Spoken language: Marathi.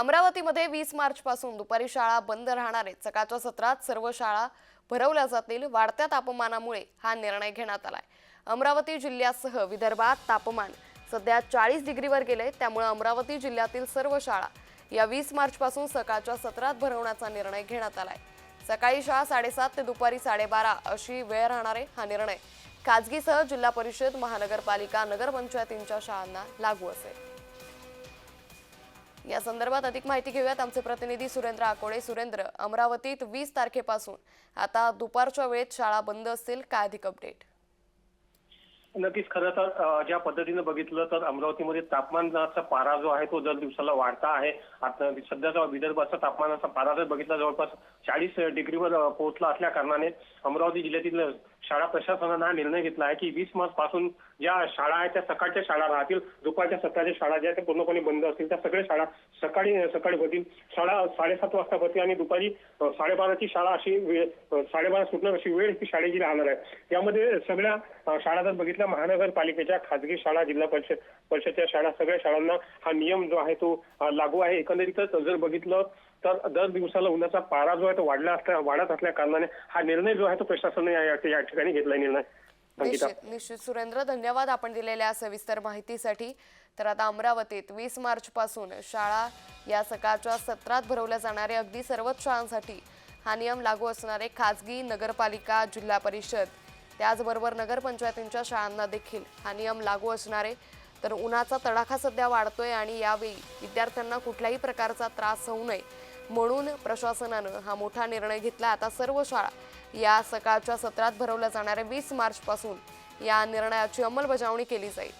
अमरावतीमध्ये वीस मार्चपासून दुपारी शाळा बंद राहणार आहेत. सकाळच्या सत्रात सर्व शाळा भरवल्या जातील. वाढत्या तापमानामुळे हा निर्णय घेण्यात आलाय. अमरावती जिल्ह्यासह विदर्भात तापमान सध्या चाळीस डिग्रीवर गेले त्यामुळे अमरावती जिल्ह्यातील सर्व शाळा या वीस मार्चपासून सकाळच्या सत्रात भरवण्याचा निर्णय घेण्यात आलाय. सकाळी शाळा साडेसात ते दुपारी साडेबारा अशी वेळ राहणार आहे हा निर्णय खाजगीसह जिल्हा परिषद महानगरपालिका नगरपंचायतींच्या शाळांना लागू असेल. या संदर्भात अधिक माहिती घेऊयात आमचे प्रतिनिधी सुरेंद्र आकोडे. सुरेंद्र अमरावतीत वीस तारखेपासून आता दुपारच्या वेळेत शाळा बंद असतील काय अधिक अपडेट नक्कीच खरं तर ज्या पद्धतीनं बघितलं तर अमरावतीमध्ये तापमानाचा पारा जो आहे तो दर दिवसाला वाढता आहे. आता सध्याचा विदर्भाचा तापमानाचा पारा जर बघितला जवळपास चाळीस डिग्रीवर पोहोचला असल्या कारणाने अमरावती जिल्ह्यातील शाळा प्रशासनानं हा निर्णय घेतला आहे की वीस मार्च पासून ज्या शाळा आहेत त्या सकाळच्या शाळा राहतील. दुपारच्या सकाळच्या शाळा ज्या त्या पूर्णपणे बंद असतील. त्या सगळ्या शाळा सकाळी सकाळी होतील. शाळा साडेसात वाजता होतील आणि दुपारी साडेबाराची शाळा अशी वेळ साडेबारा सुटणार अशी वेळ ही शाळेची राहणार आहे. यामध्ये सगळ्या शाळा जर बघितल्या महानगरपालिकेच्या खाजगी शाळा जिल्हा परिषद परिषदच्या शाळा सगळ्या शाळांना हा नियम जो आहे तो लागू आहे. एकंदरीतच जर बघितलं तर दर दिवसाला उन्हाचा पारा जो आहे तो वाढला असल्या वाढत असल्या कारणाने हा निर्णय जो आहे तो प्रशासनाने या ठिकाणी घेतला निर्णय. निश्चित निश्चित. सुरेंद्र धन्यवाद आपण दिलेल्या सविस्तर माहितीसाठी. तर आता अमरावतीत वीस मार्च पासून शाळा या सकाळच्या सत्रात भरवल्या जाणाऱ्या अगदी सर्वच शाळांसाठी हा नियम लागू असणारे खाजगी नगरपालिका जिल्हा परिषद त्याचबरोबर नगरपंचायतींच्या शाळांना देखील हा नियम लागू असणारे. तर उन्हाचा तडाखा सध्या वाढतोय आणि यावेळी विद्यार्थ्यांना कुठल्याही प्रकारचा त्रास होऊ नये म्हणून प्रशासनानं हा मोठा निर्णय घेतला. आता सर्व शाळा या सकाळच्या सत्रात भरवल्या जाणाऱ्या वीस मार्चपासून या निर्णयाची अंमलबजावणी केली जाईल.